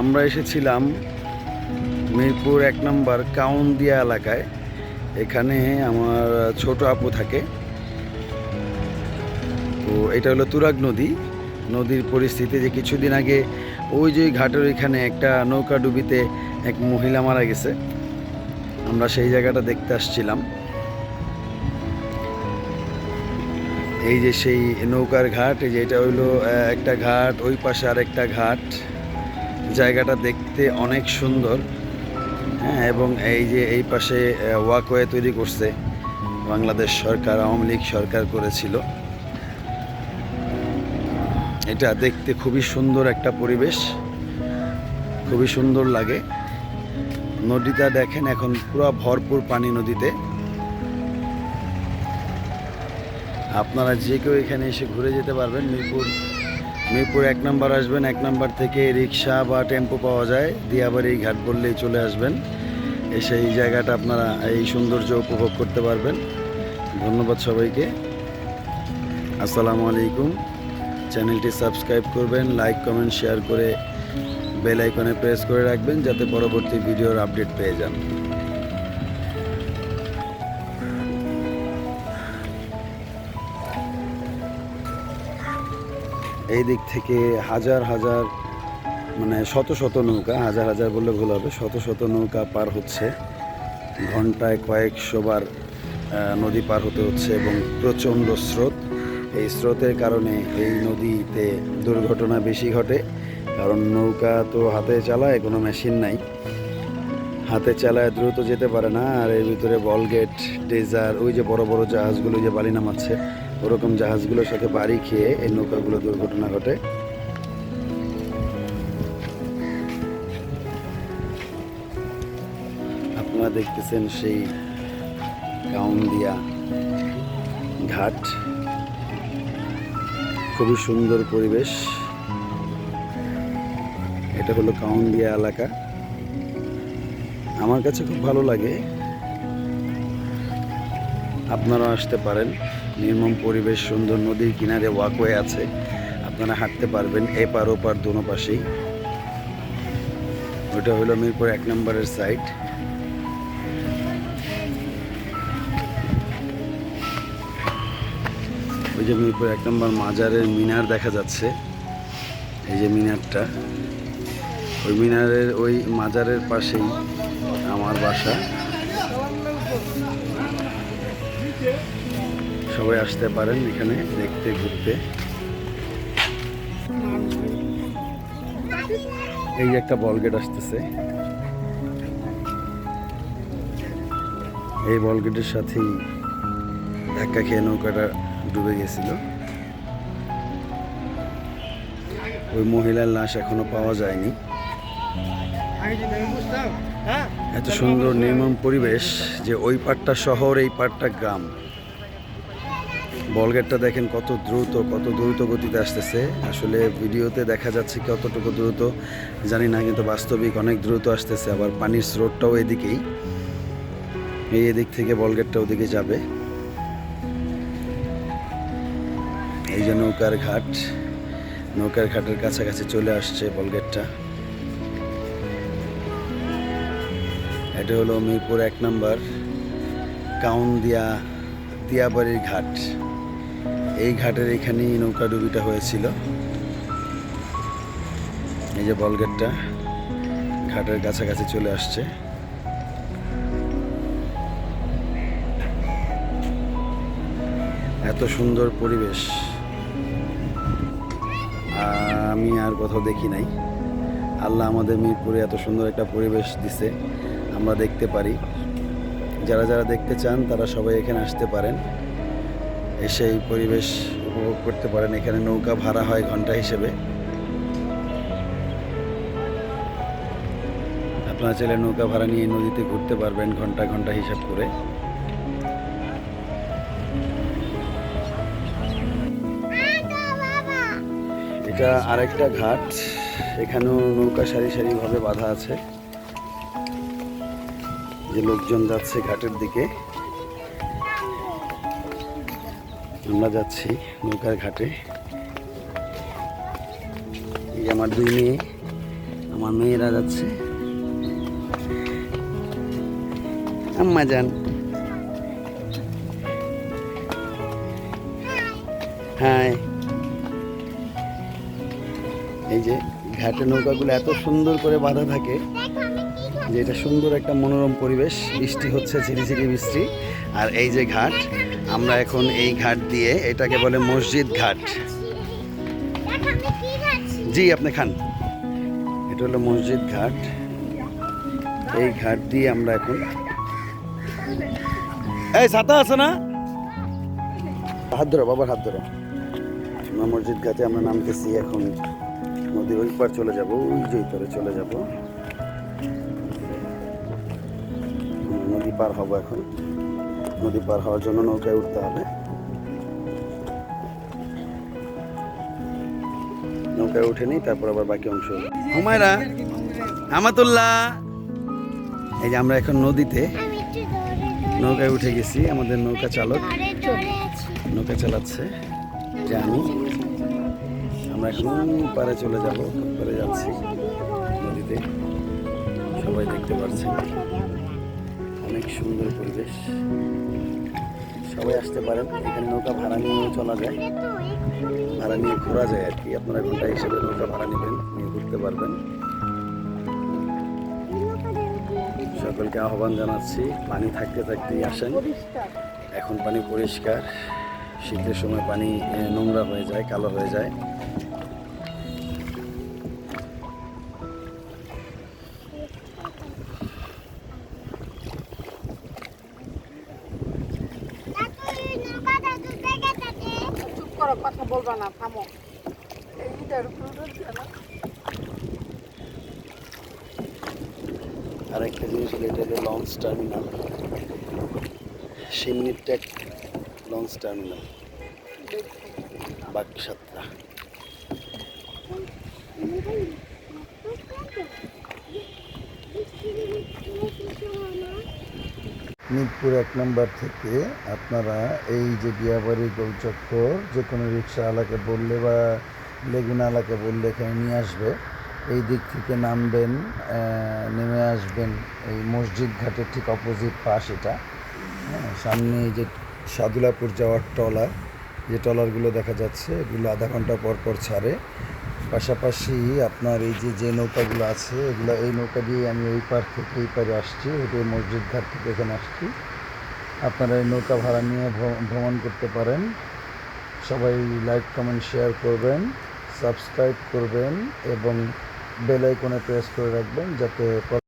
আমরা এসেছিলাম মিরপুর এক নম্বর কাউন্দিয়া এলাকায়। এখানে আমার ছোট আপু থাকে। তো এটা হলো তুরাগ নদী। নদীর পরিস্থিতি যে কিছুদিন আগে ওই যে ঘাটের ওইখানে একটা নৌকা ডুবিতে এক মহিলা মারা গেছে। আমরা সেই জায়গাটা দেখতে আসছিলাম। এই যে সেই নৌকার ঘাট, এই যে এটা হইল একটা ঘাট, ওই পাশে আর একটা ঘাট। জায়গাটা দেখতে অনেক সুন্দর। হ্যাঁ এবং এই যে এই পাশে ওয়াকওয়ে তৈরি করছে বাংলাদেশ সরকার, আওয়ামী লীগ সরকার করেছিল। এটা দেখতে খুবই সুন্দর একটা পরিবেশ, খুবই সুন্দর লাগে। নদীটা দেখেন এখন পুরো ভরপুর পানি নদীতে। আপনারা যে কেউ এখানে এসে ঘুরে যেতে পারবেন মিরপুর মিরপুর এক নাম্বার আসবেন, এক নাম্বার থেকে রিক্সা বা টেম্পো পাওয়া যায়। দিয়াবাড়ি ঘাট বললেই চলে আসবেন। এসে এই জায়গাটা আপনারা, এই সৌন্দর্য উপভোগ করতে পারবেন। ধন্যবাদ সবাইকে। আসসালামু আলাইকুম। চ্যানেলটি সাবস্ক্রাইব করবেন, লাইক, কমেন্ট, শেয়ার করে বেল আইকনে প্রেস করে রাখবেন, যাতে পরবর্তী ভিডিওর আপডেট পেয়ে যান। এই দিক থেকে হাজার হাজার মানে শত শত নৌকা, হাজার হাজার বললে ভুল হবে, শত শত নৌকা পার হচ্ছে। ঘন্টায় কয়েকশো বার নদী পার হতে হচ্ছে এবং প্রচণ্ড স্রোত। এই স্রোতের কারণে এই নদীতে দুর্ঘটনা বেশি ঘটে, কারণ নৌকা তো হাতে চালায়, কোনো মেশিন নাই। হাতে চালায়, দ্রুত যেতে পারে না, আর এর ভিতরে বলগেট, ডেজার, ওই যে বড় বড় জাহাজগুলো যে বালি নামাচ্ছে ওরকম জাহাজগুলোর সাথে বাড়ি খেয়ে এই নৌকাগুলো দুর্ঘটনা ঘটে। আপনারা দেখতেছেন সেই কাউন্দিয়া ঘাট। খুবই সুন্দর পরিবেশ। এটা হলো কাউন্দিয়া এলাকা। আমার কাছে খুব ভালো লাগে। আপনারা আসতে পারেন। নির্মম পরিবেশ, সুন্দর নদীর কিনারে ওয়াকওয়ে আছে। আপনারা হাঁটতে পারবেন এপার ওপার দোনো পাশেই। ওটা হলো মিরপুর এক নম্বরের সাইড ওই যে মিরপুর এক নম্বর মাজারের মিনার দেখা যাচ্ছে। এই যে মিনারটা। ওই মিনারের ওই মাজারের পাশেই আমার বাসা। সবাই আসতে পারেন এখানে দেখতে, ঘুরতে। এই যে একটা বল গেট আসতেছে। এই বল গেটের সাথেই ধাক্কা খেয়ে নৌকাটা ডুবে গেছিল। ওই মহিলার লাশ এখনও পাওয়া যায়নি। এত সুন্দর নির্মম পরিবেশ যে ওই পাটটা শহর, এই পাটটা গ্রাম। বলগেটটা দেখেন কত দ্রুত কত দ্রুত গতিতে আসতেছে। আসলে ভিডিওতে দেখা যাচ্ছে কতটুকু দ্রুত, জানি না, কিন্তু বাস্তবিক অনেক দ্রুত আসতেছে। আবার পানির স্রোতটাও এদিকেই। এই এদিক থেকে বলগেটটা ওদিকে যাবে। এই যে নৌকার ঘাট, নৌকার ঘাটের কাছাকাছি চলে আসছে বলগেটটা এটা হলো মিরপুর এক নম্বর, কাউন্দিয়া, দিয়াবাড়ির ঘাট। এই ঘাটের এখানেই নৌকা ডুবিটা হয়েছিল। এই যে বলগেটটা ঘাটের কাছাকাছি চলে আসছে। এত সুন্দর পরিবেশ। আমি আর কোথাও দেখি নাই। আল্লাহ আমাদের মিরপুরে এত সুন্দর একটা পরিবেশ দিছে, আমরা দেখতে পারি। যারা যারা দেখতে চান, তারা সবাই এখানে আসতে পারেন। এসে এই পরিবেশ উপভোগ করতে পারেন। এখানে নৌকা ভাড়া হয় ঘণ্টা হিসেবে। আপনারা চাইলে নৌকা ভাড়া নিয়ে নদীতে ঘুরতে পারবেন ঘণ্টা ঘণ্টা হিসাব করে। এটা আরেকটা ঘাট। এখানেও নৌকা সারি সারিভাবে বাঁধা আছে। যে লোকজন যাচ্ছে ঘাটের দিকে। আমরা যাচ্ছি নৌকার ঘাটে। এই আমার দুই মেয়ে, আমার মেয়েরা যাচ্ছে। আম্মা যান। হ্যাঁ এই যে ঘাটে নৌকাগুলো এত সুন্দর করে বাঁধা থাকে। যে এটা সুন্দর একটা মনোরম পরিবেশ, বৃষ্টি হচ্ছে, ঝিরিঝিরি বৃষ্টি। আর এই যে ঘাট, আমরা এখন এই ঘাট দিয়ে এটাকে বলে মসজিদ ঘাট। জি, আপনি খান। এটা হলো মসজিদ ঘাট। এই ঘাট দিয়ে আমরা এখন এই, ছাতা আছে না? হাত ধরো, বাবার হাত ধরো। মসজিদ ঘাটে আমরা নামতেছি এখন। নদীর ওই পার চলে যাব, ওই যে পারে চলে যাব। পার হব এখন। নদী পার হওয়ার জন্য নৌকায় উঠতে হবে। নৌকায় উঠে নিই, তারপর আবার বাকি অংশ। হুমায়রা আমাতুল্লাহ এই যে আমরা এখন নদীতে নৌকায় উঠে গেছি, আমাদের নৌকা চালক। নৌকা চালাচ্ছে আমি আমরা এখন পারে চলে যাব, পারে যাচ্ছি নদীতে। সবাই দেখতে পাচ্ছেন অনেক সুন্দর পরিবেশ। সবাই আসতে পারেন। এখানে নৌকা ভাড়া নিয়েও চলা যায়। ভাড়া নিয়ে ঘোরা যায় আর কি। আপনারা ঘণ্টা হিসেবে নৌকা ভাড়া নেবেন, নিয়ে ঘুরতে পারবেন। সকলকে আহ্বান জানাচ্ছি, পানি থাকতে থাকতেই আসেন। এখন পানি পরিষ্কার। শীতের সময় পানি নোংরা হয়ে যায়, কালো হয়ে যায়। করো কথা বলবা না থামো। এইটার আর একটা জিনিস হলো এটা হলো লঞ্চ টার্মিনাল সিমনি টেক লঞ্চ টার্মিনাল বাকসাত্রা মিরপুর এক নম্বর থেকে আপনারা এই যে দিয়াবাড়ি গোলচক্কর যে কোনো রিক্সাওয়ালাকে বললে বা লেগুনাওয়ালাকে বললে এখানে নিয়ে আসবে। এই দিক থেকে নামবেন নেমে আসবেন এই মসজিদ ঘাটের ঠিক অপোজিট পাশ এটা। হ্যাঁ সামনে যে সাদুলাপুর যাওয়ার ট্রলার, যে ট্রলারগুলো দেখা যাচ্ছে, এগুলো আধা ঘণ্টা পর পর ছাড়ে। পাশাপাশি আপনার এই যে যে নৌকাগুলো আছে, এগুলো, এই নৌকা দিয়ে আমি এই পার থেকে, এই পারে আসছি এটা মসজিদ ঘাট থেকে এখানে আসছি। আপনারা এই নৌকা ভাড়া নিয়ে ভ্র- ভ্রমণ করতে পারেন। সবাই লাইক কমেন্ট শেয়ার করবেন সাবস্ক্রাইব করবেন এবং বেল আইকনে প্রেস করে রাখবেন যাতে